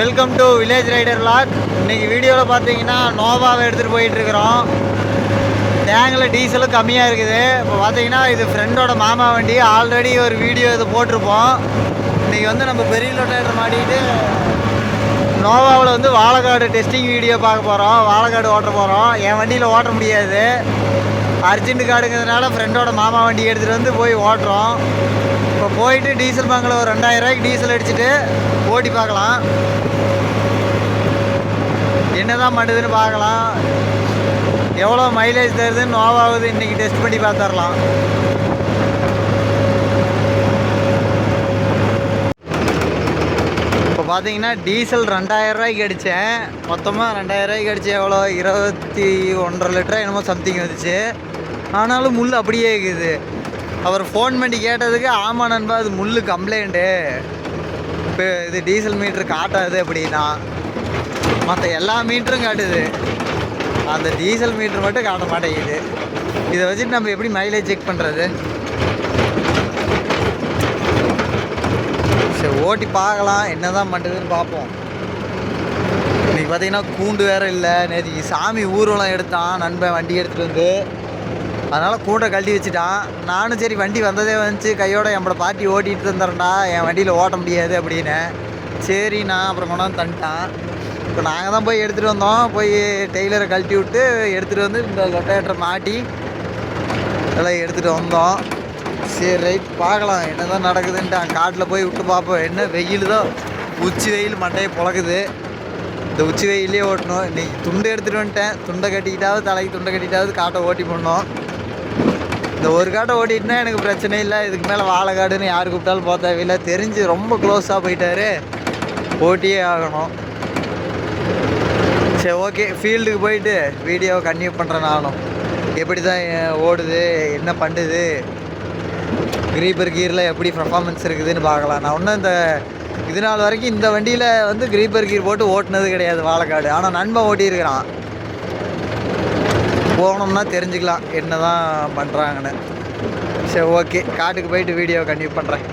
Welcome to village rider log இன்றைக்கி வீடியோவில் பார்த்தீங்கன்னா நோவாவை எடுத்துகிட்டு போயிட்டுருக்குறோம். டேங்கில் டீசலும் கம்மியாக இருக்குது. இப்போ பார்த்தீங்கன்னா இது ஃப்ரெண்டோட மாமா வண்டி. ஆல்ரெடி ஒரு வீடியோ இது போட்டிருப்போம். இன்னைக்கு வந்து நம்ம பெரிய லொட்டேட்டர் மாட்டிக்கிட்டு நோவாவில் வந்து வாழைக்காடு டெஸ்டிங் வீடியோ பார்க்க போகிறோம் வாழைக்காடு ஓட்ட போகிறோம் என் வண்டியில் ஓட்ட முடியாது. அர்ஜென்ட் காடுங்கிறதுனால ஃப்ரெண்டோட மாமா வண்டி எடுத்துகிட்டு வந்து போய் ஓட்டுறோம். இப்போ போயிட்டு டீசல் பங்கில் ஒரு ரெண்டாயிரம் ரூபாய்க்கு டீசல் அடிச்சுட்டு ஓட்டி பார்க்கலாம். என்னதான் மாட்டுதுன்னு பார்க்கலாம். எவ்வளோ மைலேஜ் தருதுன்னு நோவாகுது இன்றைக்கி டெஸ்ட் பண்ணி பார்த்துடலாம். இப்போ பார்த்தீங்கன்னா டீசல் ரெண்டாயிரம் ரூபாய்க்கு அடித்தேன் மொத்தமாக ரெண்டாயிரம் ரூபாய்க்கு எவ்வளோ இருபத்தி ஒன்றரை லிட்டரா என்னமோ சம்திங் வந்துச்சு. ஆனாலும் முள் அப்படியே இருக்குது. அவர் ஃபோன் பண்ணி கேட்டதுக்கு ஆமா நண்பா அது முள் கம்ப்ளைண்ட்டு இப்போ இது டீசல் மீட்ரு காட்டாது அப்படின்னா. மற்ற எல்லா மீட்டரும் காட்டுது. அந்த டீசல் மீட்ரு மட்டும் காட்ட மாட்டேங்குது. இதை வச்சுட்டு நம்ம எப்படி மைலேஜ் செக் பண்ணுறது சரி ஓட்டி பார்க்கலாம். என்ன தான் பண்ணுறதுன்னு பார்ப்போம். இன்றைக்கி பார்த்தீங்கன்னா கூண்டு வேறு இல்லை. நேற்று சாமி ஊர்வலம் எடுத்தான். நண்பன் வண்டி எடுத்துகிட்டு வந்து. அதனால் கூண்டை கழட்டி வச்சுட்டான். நானும் சரி வண்டி வந்ததே வந்துச்சு. கையோட என்னோட பாட்டி ஓட்டிகிட்டு தந்துடுறேன்டா என் வண்டியில் ஓட்ட முடியாது அப்படின்னு. சரி நான் அப்புறம் கொண்டாந்து தந்துட்டான். இப்போ நாங்கள் தான் போய் எடுத்துகிட்டு வந்தோம். போய் டெய்லரை கழட்டி விட்டு எடுத்துகிட்டு வந்து இந்த லொட்டேட்டரை மாட்டி எல்லாம் எடுத்துகிட்டு வந்தோம். சரி ரைட் பார்க்கலாம். என்ன தான் நடக்குதுன்ட்டு காட்டில் போய் விட்டு பார்ப்போம். என்ன வெயில் தான் உச்சி வெயில் மண்டையை பிழக்குது. இந்த உச்சி வெயிலே ஓட்டணும். இன்றைக்கி துண்டு எடுத்துகிட்டு வந்துட்டேன். துண்டை கட்டிக்கிட்டாவது தலைக்கு துண்டை கட்டிக்கிட்டாவது காட்டை ஓட்டி போடணும். இந்த ஒரு காட்டை ஓட்டிட்டுனா எனக்கு பிரச்சனை இல்லை. இதுக்கு மேலே வாழைக்காடுன்னு யார் கூப்பிட்டாலும் போக தேவையில்லை. தெரிஞ்சு ரொம்ப க்ளோஸாக போயிட்டாரு. ஓட்டியே ஆகணும். சரி ஓகே ஃபீல்டுக்கு போயிட்டு வீடியோவை கன்டினியூ பண்ணுறேன் நானும். எப்படி தான் ஓடுது என்ன பண்ணுது கிரீப்பர் கீரில் எப்படி பர்ஃபார்மன்ஸ் இருக்குதுன்னு பார்க்கலாம். நான் ஒன்றும் இந்த இது நாள் வரைக்கும் இந்த வண்டியில் வந்து கிரீப்பர் கீர் போட்டு ஓட்டினது கிடையாது வாழைக்காடு. ஆனால் நண்பன் ஓட்டியிருக்கிறான். போனோம்னா தெரிஞ்சுக்கலாம் என்ன தான் பண்ணுறாங்கன்னு சரி ஓகே காட்டுக்கு போயிட்டு வீடியோ கன்யூ பண்ணுறேன்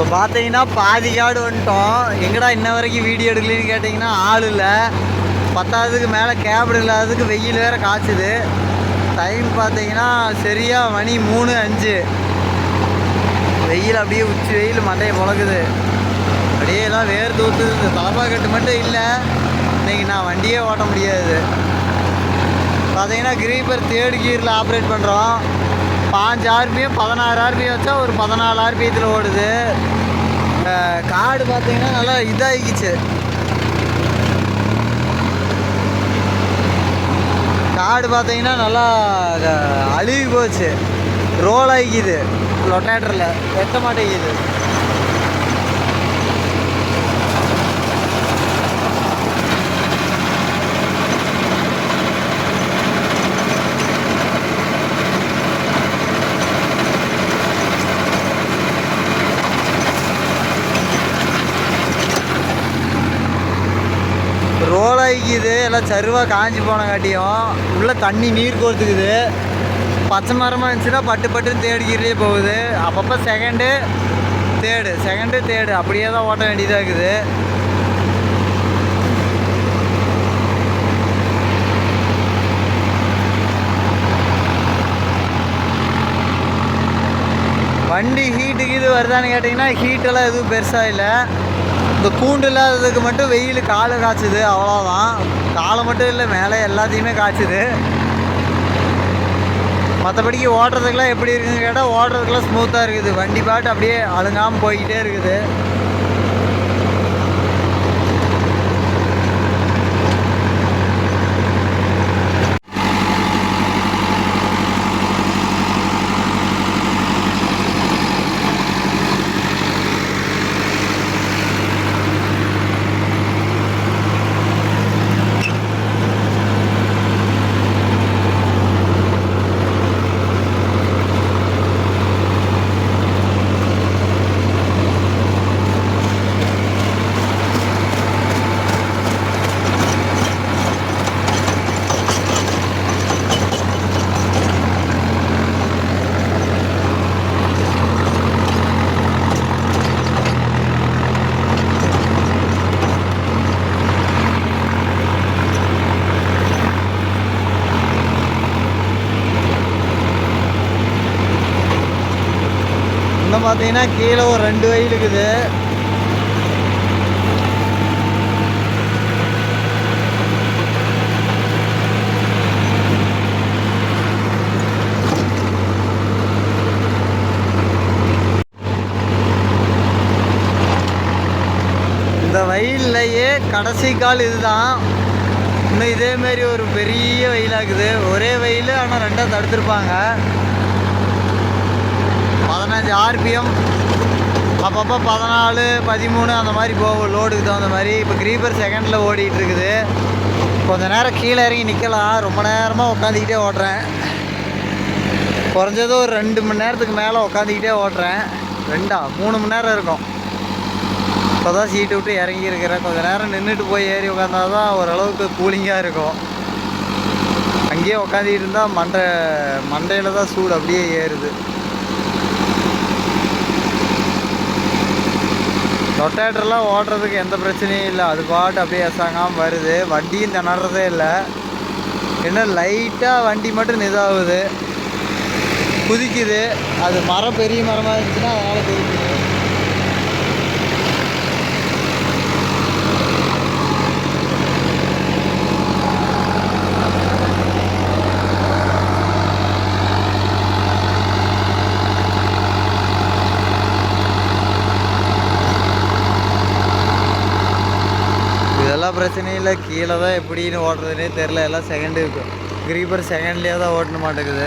இப்போ பார்த்தீங்கன்னா பாதி காடு வந்துட்டோம். எங்கடா இன்ன வரைக்கும் வீடியோ எடுக்கலன்னு கேட்டிங்கன்னா ஆள் இல்லை. பத்தாவதுக்கு மேலே கேபிள் இல்லாததுக்கு வெயில் வேறு காய்ச்சுது. டைம் பார்த்தீங்கன்னா சரியாக மணி மூணு அஞ்சு. வெயில் அப்படியே உச்சி வெயில் மண்டையை முழக்குது அப்படியே எல்லாம் வேர் தூத்துது. இந்த தலப்பா கட்டு மட்டும் இல்லை. இன்னைக்கு நான் வண்டியே ஓட்ட முடியாது. பார்த்தீங்கன்னா கிரீப்பர் தேர்ட் கியரில் ஆப்ரேட் பண்ணுறோம் பாஞ்சு ஆர்பியும் பதினாறு ஆர்பியும் வச்சா ஒரு பதினாலு ஆர்பியத்தில் ஓடுது. காடு பார்த்தீங்கன்னா நல்லா இதாகிக்குச்சு. காடு பார்த்தீங்கன்னா நல்லா அழுகி போச்சு. ரோல் ஆகிக்குது. லொட்டேட்டரில் எட்ட மாட்டேங்குது. ரோல் எல்லாம் சருவாக காஞ்சி போன காட்டியும் உள்ளே தண்ணி நீர் கோர்த்துக்குது பச்சை மரமாக இருந்துச்சுன்னா பட்டு பட்டுன்னு தேடிக்கிட்டே போகுது. அப்பப்போ செகண்டு தேடு செகண்டு தேடு. அப்படியே தான் ஓட்ட வேண்டியதாக இருக்குது வண்டி ஹீட்டுக்கு இது வருதான்னு கேட்டிங்கன்னா ஹீட்டெல்லாம் எதுவும் பெருசாக இல்லை. இந்த கூண்டு இல்லாததுக்கு மட்டும் வெயில் காலை காய்ச்சுது அவ்வளோதான் காலை மட்டும் இல்லை மேலே எல்லாத்தையுமே காய்ச்சுது. மற்றபடிக்கு ஓட்டுறதுக்கெல்லாம் எப்படி இருக்குன்னு கேட்டால் ஓட்டுறதுக்கெல்லாம் ஸ்மூத்தாக இருக்குது. வண்டி பாட்டு அப்படியே அழுங்காமல் போய்கிட்டே இருக்குது. பார்த்தீங்கன்னா கீழே ஒரு ரெண்டு வயல் இருக்குது. இந்த வயல்லையே கடைசி கால் இதுதான். இன்னும் இதே ஒரு பெரிய வெயிலாகுது. ஒரே வயல் ஆனால் ரெண்டாக தடுத்துருப்பாங்க. பதினஞ்சு ஆர்பிஎம் அப்பப்போ பதினாலு பதிமூணு அந்த மாதிரி போகும் லோடுக்கு தகுந்த மாதிரி. இப்போ க்ரீப்பர் செகண்டில் ஓடிட்டு இருக்குது கொஞ்ச நேரம் கீழே இறங்கி நிற்கலாம் ரொம்ப நேரமாக உட்காந்துக்கிட்டே ஓட்டுறேன் குறைஞ்சது ஒரு ரெண்டு மணி நேரத்துக்கு மேலே உட்காந்துக்கிட்டே ஓட்டுறேன் ரெண்டா? மூணு மணி நேரம் இருக்கும். இப்போ தான் சீட்டு விட்டு இறங்கி இருக்கிறேன். கொஞ்ச நேரம் நின்றுட்டு போய் ஏறி உட்காந்தா தான் ஓரளவுக்கு கூலிங்காக இருக்கும். அங்கேயே உட்காந்துக்கிட்டு இருந்தால் மண்டை மண்டையில் தான் சூடு அப்படியே ஏறுது. ரொட்டேட்டர்லாம் ஓட்டுறதுக்கு எந்த பிரச்சனையும் இல்லை. அது பாட்டு அப்படியே அசாங்காமல் வருது. வண்டியும் திணறதே இல்லை. என்ன லைட்டாக வண்டி மட்டும் இதாகுது. குதிக்குது. அது மரம் பெரிய மரமாக இருந்துச்சுன்னா அதனால் குதிக்குது. எல்லா பிரச்சனையும் இல்லை. கீழே தான் எப்படின்னு ஓட்டுறதுனே தெரில எல்லாம் செகண்டு கிரீப்பர் செகண்ட்லேயே தான் ஓட்டணும் மாட்டேங்குது.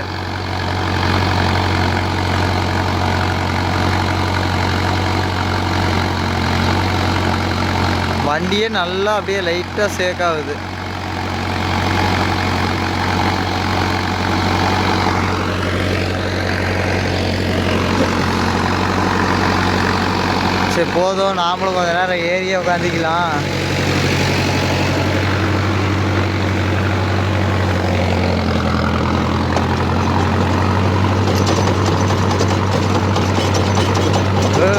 வண்டியே நல்லா அப்படியே லைட்டாக சேக் ஆகுது. சரி போதும். நாமளும் கொஞ்ச நேரம் ஏரியா உட்காந்துக்கலாம் இது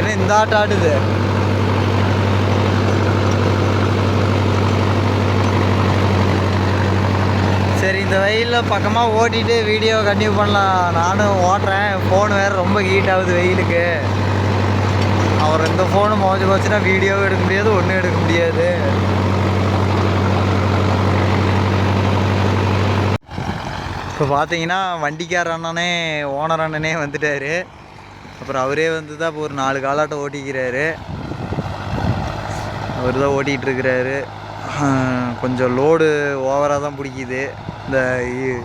என்ன இந்த ஆட்டம் ஆடுது? சரி இந்த வெயிலில் பக்கமாக ஓட்டிட்டு வீடியோ கண்டினியூ பண்ணலாம். நானும் ஓட்டுறேன். ஃபோன் வேறு ரொம்ப ஹீட் ஆகுது வெயிலுக்கு. அவர் இந்த ஃபோனு மோஞ்சு போச்சுன்னா வீடியோவும் எடுக்க முடியாது ஒன்றும் எடுக்க முடியாது. இப்போ பார்த்தீங்கன்னா வண்டிக்கார அண்ணனே ஓனர் அண்ணனே வந்துட்டார். அப்புறம் அவரே வந்து தான் இப்போ ஒரு நாலு காலாட்டம் ஓட்டிக்கிறாரு. அவர் தான் ஓட்டிகிட்டு இருக்கிறாரு கொஞ்சம் லோடு ஓவராக தான் பிடிக்குது. இந்த இ-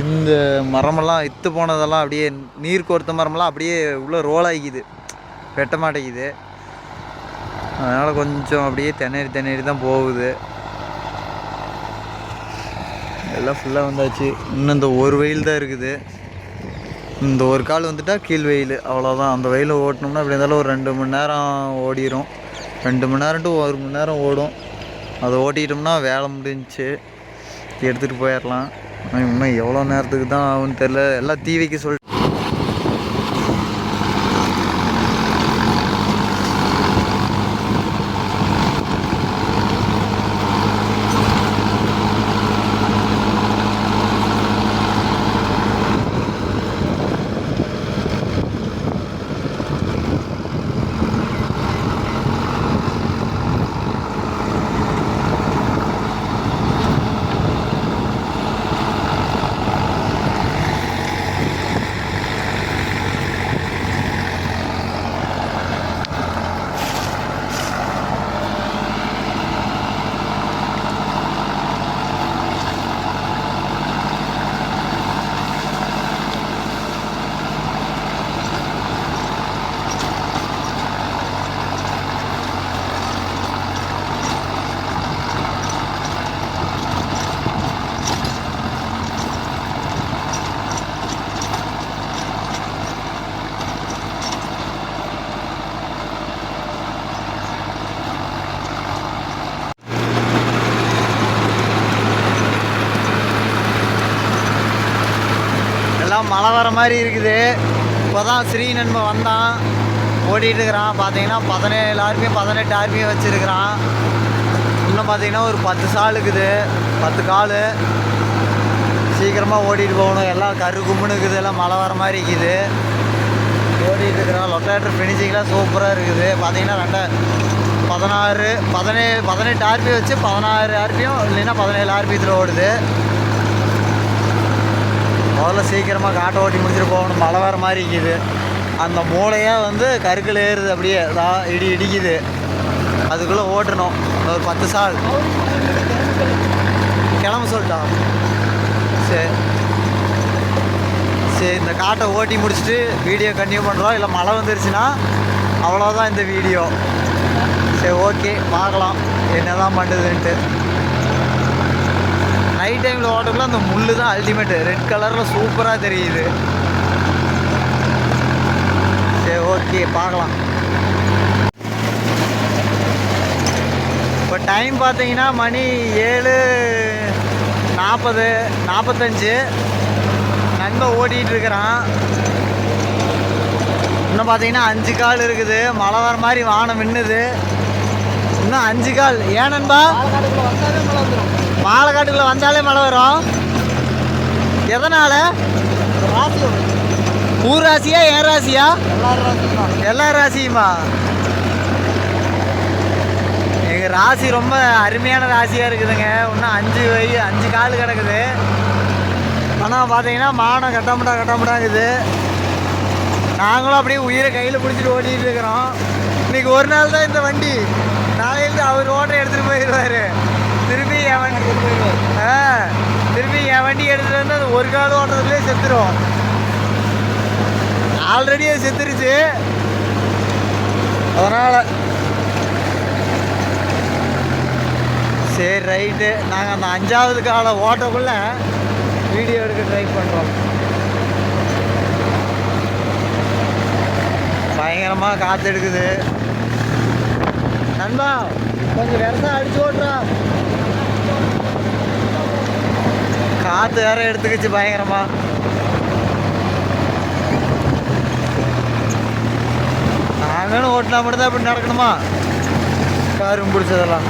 இந்த மரமெல்லாம் இத்து போனதெல்லாம் அப்படியே நீர் கோர்த்த மரமெல்லாம் அப்படியே உள்ளே ரோல் ஆகிக்குது. வெட்ட மாட்டேங்குது. அதனால் கொஞ்சம் அப்படியே திணறி திணறி தான் போகுது. எல்லாம் ஃபுல்லாக வந்தாச்சு. இன்னும் இந்த ஒரு வெயில் தான் இருக்குது. இந்த ஒரு கால் வந்துட்டால் கீழ் வெயில். அவ்வளோதான் அந்த வெயில் ஓட்டினோம்னா அப்படி இருந்தாலும் ஒரு ரெண்டு மணி நேரம் ஓடிரும். ரெண்டு மணி நேரம் டு ஒரு மணி நேரம் ஓடும். அதை ஓட்டிட்டோம்னா வேலை முடிஞ்சிச்சு. எடுத்துகிட்டு போயிடலாம் இன்னும் எவ்வளோ நேரத்துக்கு தான் ஆகும்னு தெரில எல்லாம் தீ வைக்க சொல் மழை வர மாதிரி இருக்குது. இப்போ தான் ஸ்ரீ நண்பன் வந்தான் ஓடிட்டுருக்கிறான் பார்த்தீங்கன்னா பதினேழு ஆர்பியும் பதினெட்டு ஆர்பியும் வச்சுருக்கிறான். இன்னும் பார்த்தீங்கன்னா ஒரு பத்து சால் இருக்குது. பத்து கால். சீக்கிரமாக ஓடிட்டு போகணும். எல்லாம் கரு கும்முன்னு இருக்குது. எல்லாம் மழை வர மாதிரி இருக்குது. ஓடிட்டு இருக்கிறான். லொட்டேட்டர் ஃபினிஷிங்லாம் சூப்பராக இருக்குது. பார்த்தீங்கன்னா ரெண்டா பதினாறு பதினேழு பதினெட்டு ஆர்பி வச்சு பதினாறு ஆர்பியும் இல்லைன்னா பதினேழு ஆர்பியத்தில் ஓடுது. முதல்ல சீக்கிரமாக காட்டை ஓட்டி முடிச்சுட்டு போகணும். மழை வர மாதிரி இருக்குது. அந்த மூளையாக வந்து கருக்கள் ஏறுது அப்படியே. தான் இடி இடிக்குது. அதுக்குள்ளே ஓட்டணும். ஒரு பத்து சால். கிளம்ப சொல்லிட்டா. சரி. சரி இந்த காட்டை ஓட்டி முடிச்சுட்டு வீடியோ கண்டினியூ பண்ணுறோம் இல்லை மழை வந்துருச்சுன்னா அவ்வளோதான் இந்த வீடியோ. சரி ஓகே பார்க்கலாம். என்ன தான் பண்ணுதுன்ட்டு. நைட் டைமில் ஓட்டக்குள்ள அந்த முள்ளு தான் அல்டிமேட்டு ரெட் கலரில் சூப்பராக தெரியுது. சரி ஓகே பார்க்கலாம். இப்போ டைம் பார்த்தீங்கன்னா மணி ஏழு நாற்பது நாற்பத்தஞ்சு நண்பன் ஓடிட்டு இருக்கிறான். இன்னும் பார்த்தீங்கன்னா அஞ்சு கால் இருக்குது. மழை வர மாதிரி வானம் மின்னுது. இன்னும் அஞ்சு கால். ஏன் நண்பா? பாலக்காட்டுக்குள்ளே வந்தாலே மழை வரும். எதனால? ஊர் ராசியா ஏன் ராசியா? எல்லா ராசியுமா? எங்கள் ராசி ரொம்ப அருமையான ராசியாக இருக்குதுங்க. இன்னும் அஞ்சு வை அஞ்சு கால் கிடக்குது. ஆனால் பார்த்தீங்கன்னா மானம் கட்டமுட்டா கட்டமுட்டாங்குது. நாங்களும் அப்படியே உயிரை கையில் பிடிச்சிட்டு ஓட்டிகிட்டு இருக்கிறோம். இன்றைக்கி ஒரு நாள் தான் இந்த வண்டி. நாளையிலேருந்து அவர் ஓட்டை எடுத்துகிட்டு போயிடுவார். திருப்பி என் வண்டி ஆ திருப்பி என் வண்டி எடுத்துகிட்டு வந்து அது ஒரு கால் ஓட்டுறதுலேயே செத்துரும். ஆல்ரெடி அது செத்துருச்சு. அதனால் சரி ரைட்டு நாங்கள் அந்த அஞ்சாவது காலை ஓட்டக்குள்ளே வீடியோ எடுக்க ட்ரை பண்ணுறோம் பயங்கரமாக காற்று எடுக்குது. நண்பா கொஞ்சம் விரசா அடிச்சு ஓட்டுறா. காற்று வேற எடுத்துக்கிச்சு பயங்கரமா. நாங்களும் ஓட்டினா மட்டும்தான் இப்படி நடக்கணுமா? காரும் பிடிச்சதெல்லாம்.